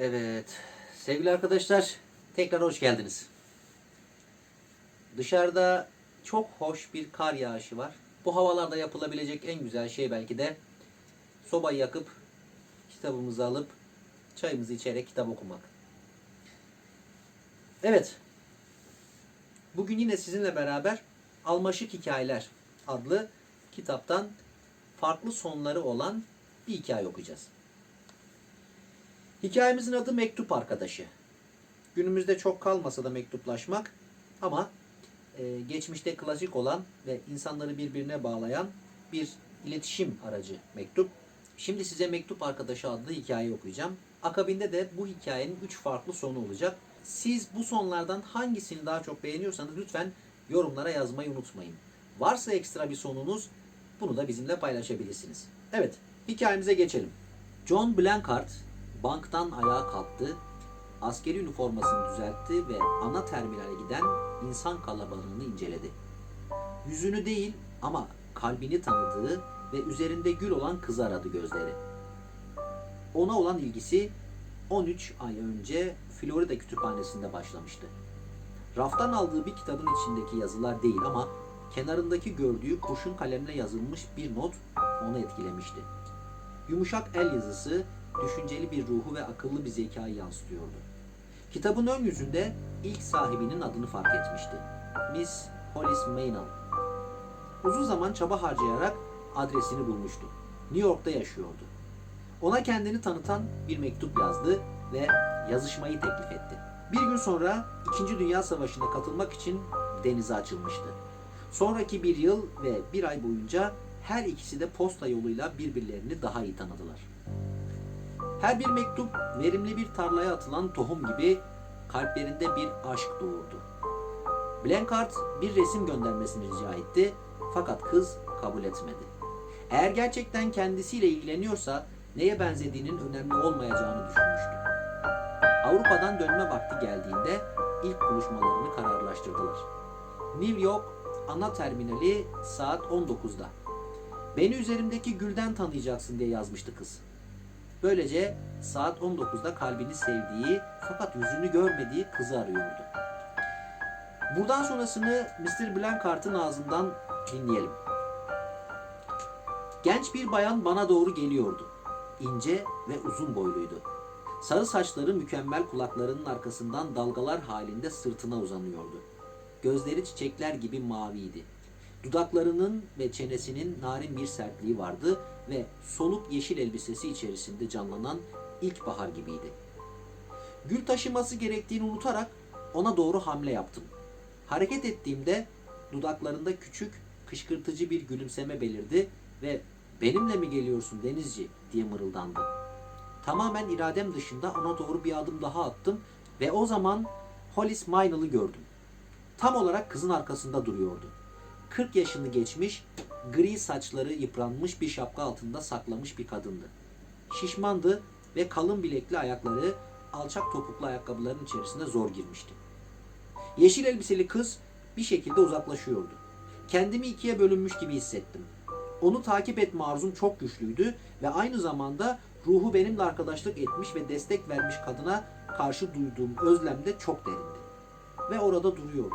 Evet, sevgili arkadaşlar, tekrar hoş geldiniz. Dışarıda çok hoş bir kar yağışı var. Bu havalarda yapılabilecek en güzel şey belki de sobayı yakıp kitabımızı alıp çayımızı içerek kitap okumak. Evet, bugün yine sizinle beraber Almaşık Hikayeler adlı kitaptan farklı sonları olan bir hikaye okuyacağız. Hikayemizin adı Mektup Arkadaşı. Günümüzde çok kalmasa da mektuplaşmak ama e, geçmişte klasik olan ve insanları birbirine bağlayan bir iletişim aracı mektup. Şimdi size Mektup Arkadaşı adlı hikayeyi okuyacağım. Akabinde de bu hikayenin 3 farklı sonu olacak. Siz bu sonlardan hangisini daha çok beğeniyorsanız lütfen yorumlara yazmayı unutmayın. Varsa ekstra bir sonunuz bunu da bizimle paylaşabilirsiniz. Evet, hikayemize geçelim. John Blancard banktan ayağa kalktı, askeri üniformasını düzeltti ve ana terminale giden insan kalabalığını inceledi. Yüzünü değil ama kalbini tanıdığı ve üzerinde gül olan kızı aradı gözleri. Ona olan ilgisi 13 ay önce Florida kütüphanesinde başlamıştı. Raftan aldığı bir kitabın içindeki yazılar değil ama kenarındaki gördüğü kurşun kalemle yazılmış bir not onu etkilemişti. Yumuşak el yazısı düşünceli bir ruhu ve akıllı bir zekayı yansıtıyordu. Kitabın ön yüzünde ilk sahibinin adını fark etmişti. Miss Hollis Maynell. Uzun zaman çaba harcayarak adresini bulmuştu. New York'ta yaşıyordu. Ona kendini tanıtan bir mektup yazdı ve yazışmayı teklif etti. Bir gün sonra 2. Dünya Savaşı'na katılmak için denize açılmıştı. Sonraki bir yıl ve bir ay boyunca her ikisi de posta yoluyla birbirlerini daha iyi tanıdılar. Her bir mektup verimli bir tarlaya atılan tohum gibi kalplerinde bir aşk doğurdu. Blancard bir resim göndermesini rica etti fakat kız kabul etmedi. Eğer gerçekten kendisiyle ilgileniyorsa neye benzediğinin önemli olmayacağını düşünmüştü. Avrupa'dan dönme vakti geldiğinde ilk buluşmalarını kararlaştırdılar. New York ana terminali saat 19'da. Beni üzerimdeki gülden tanıyacaksın diye yazmıştı kız. Böylece saat 19'da kalbini sevdiği fakat yüzünü görmediği kızı arıyordu. Buradan sonrasını Mr. Blancard'ın ağzından dinleyelim. Genç bir bayan bana doğru geliyordu. İnce ve uzun boyluydu. Sarı saçları mükemmel kulaklarının arkasından dalgalar halinde sırtına uzanıyordu. Gözleri çiçekler gibi maviydi. Dudaklarının ve çenesinin narin bir sertliği vardı ve soluk yeşil elbisesi içerisinde canlanan ilkbahar gibiydi. Gül taşıması gerektiğini unutarak ona doğru hamle yaptım. Hareket ettiğimde dudaklarında küçük, kışkırtıcı bir gülümseme belirdi ve benimle mi geliyorsun denizci diye mırıldandı. Tamamen iradem dışında ona doğru bir adım daha attım ve o zaman Hollis Maynell'ı gördüm. Tam olarak kızın arkasında duruyordu. 40 yaşını geçmiş, gri saçları yıpranmış bir şapka altında saklamış bir kadındı. Şişmandı ve kalın bilekli ayakları alçak topuklu ayakkabıların içerisine zor girmişti. Yeşil elbiseli kız bir şekilde uzaklaşıyordu. Kendimi ikiye bölünmüş gibi hissettim. Onu takip etme arzum çok güçlüydü ve aynı zamanda ruhu benimle arkadaşlık etmiş ve destek vermiş kadına karşı duyduğum özlem de çok derindi. Ve orada duruyordu.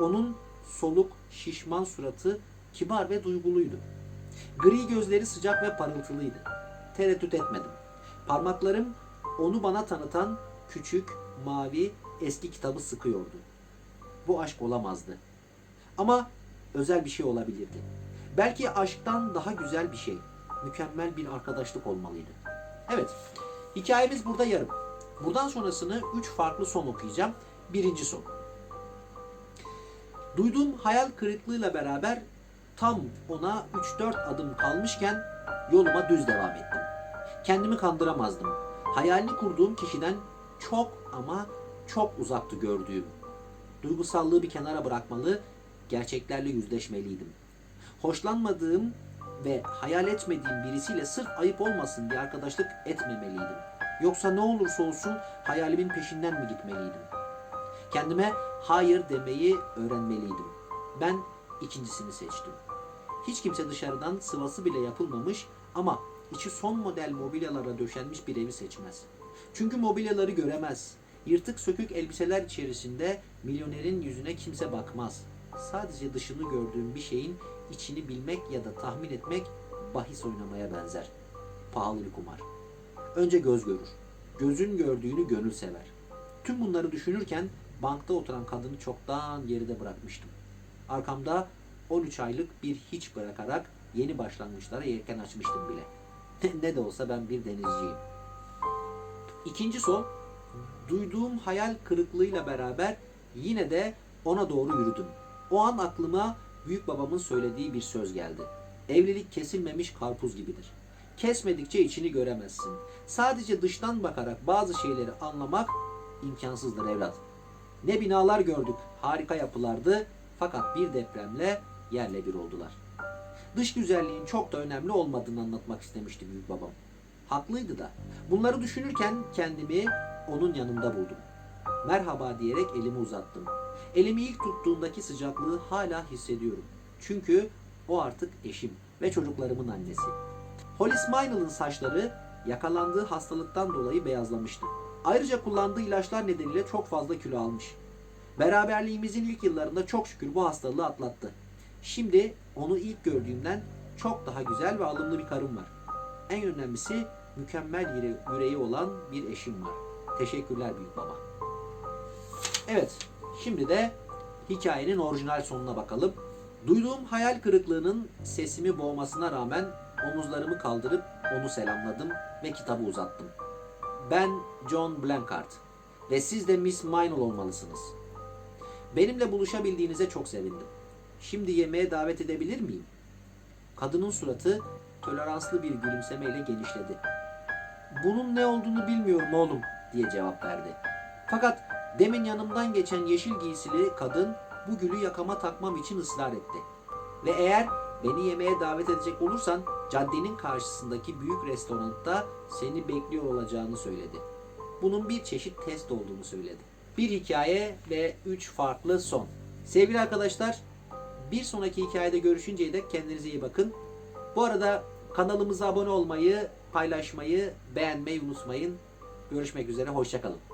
Onun soluk, şişman suratı kibar ve duyguluydu. Gri gözleri sıcak ve parıltılıydı. Tereddüt etmedim. Parmaklarım onu bana tanıtan küçük, mavi, eski kitabı sıkıyordu. Bu aşk olamazdı. Ama özel bir şey olabilirdi. Belki aşktan daha güzel bir şey, mükemmel bir arkadaşlık olmalıydı. Evet, hikayemiz burada yarım. Buradan sonrasını üç farklı son okuyacağım. Birinci son. Duyduğum hayal kırıklığıyla beraber tam ona 3-4 adım kalmışken yoluma düz devam ettim. Kendimi kandıramazdım. Hayalini kurduğum kişiden çok ama çok uzaktı gördüğüm. Duygusallığı bir kenara bırakmalı, gerçeklerle yüzleşmeliydim. Hoşlanmadığım ve hayal etmediğim birisiyle sırf ayıp olmasın diye arkadaşlık etmemeliydim. Yoksa ne olursa olsun hayalimin peşinden mi gitmeliydim? Kendime hayır demeyi öğrenmeliydim. Ben ikincisini seçtim. Hiç kimse dışarıdan sıvası bile yapılmamış ama içi son model mobilyalara döşenmiş bir evi seçmez. Çünkü mobilyaları göremez. Yırtık sökük elbiseler içerisinde milyonerin yüzüne kimse bakmaz. Sadece dışını gördüğün bir şeyin içini bilmek ya da tahmin etmek bahis oynamaya benzer. Pahalı bir kumar. Önce göz görür. Gözün gördüğünü gönül sever. Tüm bunları düşünürken bankta oturan kadını çoktan geride bırakmıştım. Arkamda 13 aylık bir hiç bırakarak yeni başlangıçlara yelken açmıştım bile. ne de olsa ben bir denizciyim. İkinci son, duyduğum hayal kırıklığıyla beraber yine de ona doğru yürüdüm. O an aklıma büyük babamın söylediği bir söz geldi. Evlilik kesilmemiş karpuz gibidir. Kesmedikçe içini göremezsin. Sadece dıştan bakarak bazı şeyleri anlamak imkansızdır evlat. Ne binalar gördük, harika yapılardı fakat bir depremle yerle bir oldular. Dış güzelliğin çok da önemli olmadığını anlatmak istemişti büyük babam. Haklıydı da. Bunları düşünürken kendimi onun yanında buldum. Merhaba diyerek elimi uzattım. Elimi ilk tuttuğundaki sıcaklığı hala hissediyorum. Çünkü o artık eşim ve çocuklarımın annesi. Hollis Maynell'ın saçları yakalandığı hastalıktan dolayı beyazlamıştı. Ayrıca kullandığı ilaçlar nedeniyle çok fazla kilo almış. Beraberliğimizin ilk yıllarında çok şükür bu hastalığı atlattı. Şimdi onu ilk gördüğümden çok daha güzel ve alımlı bir karım var. En önemlisi mükemmel yüre- yüreği olan bir eşim var. Teşekkürler büyük baba. Evet, şimdi de hikayenin orijinal sonuna bakalım. Duyduğum hayal kırıklığının sesimi boğmasına rağmen omuzlarımı kaldırıp onu selamladım ve kitabı uzattım. Ben John Blankart ve siz de Miss Minor olmalısınız. Benimle buluşabildiğinize çok sevindim. Şimdi yemeğe davet edebilir miyim? Kadının suratı toleranslı bir gülümsemeyle genişledi. Bunun ne olduğunu bilmiyorum oğlum diye cevap verdi. Fakat demin yanımdan geçen yeşil giysili kadın bu gülü yakama takmam için ısrar etti. Ve eğer beni yemeğe davet edecek olursan caddenin karşısındaki büyük restoranda seni bekliyor olacağını söyledi. Bunun bir çeşit test olduğunu söyledi. Bir hikaye ve üç farklı son. Sevgili arkadaşlar, bir sonraki hikayede görüşünceye dek kendinize iyi bakın. Bu arada kanalımıza abone olmayı, paylaşmayı, beğenmeyi unutmayın. Görüşmek üzere, hoşçakalın.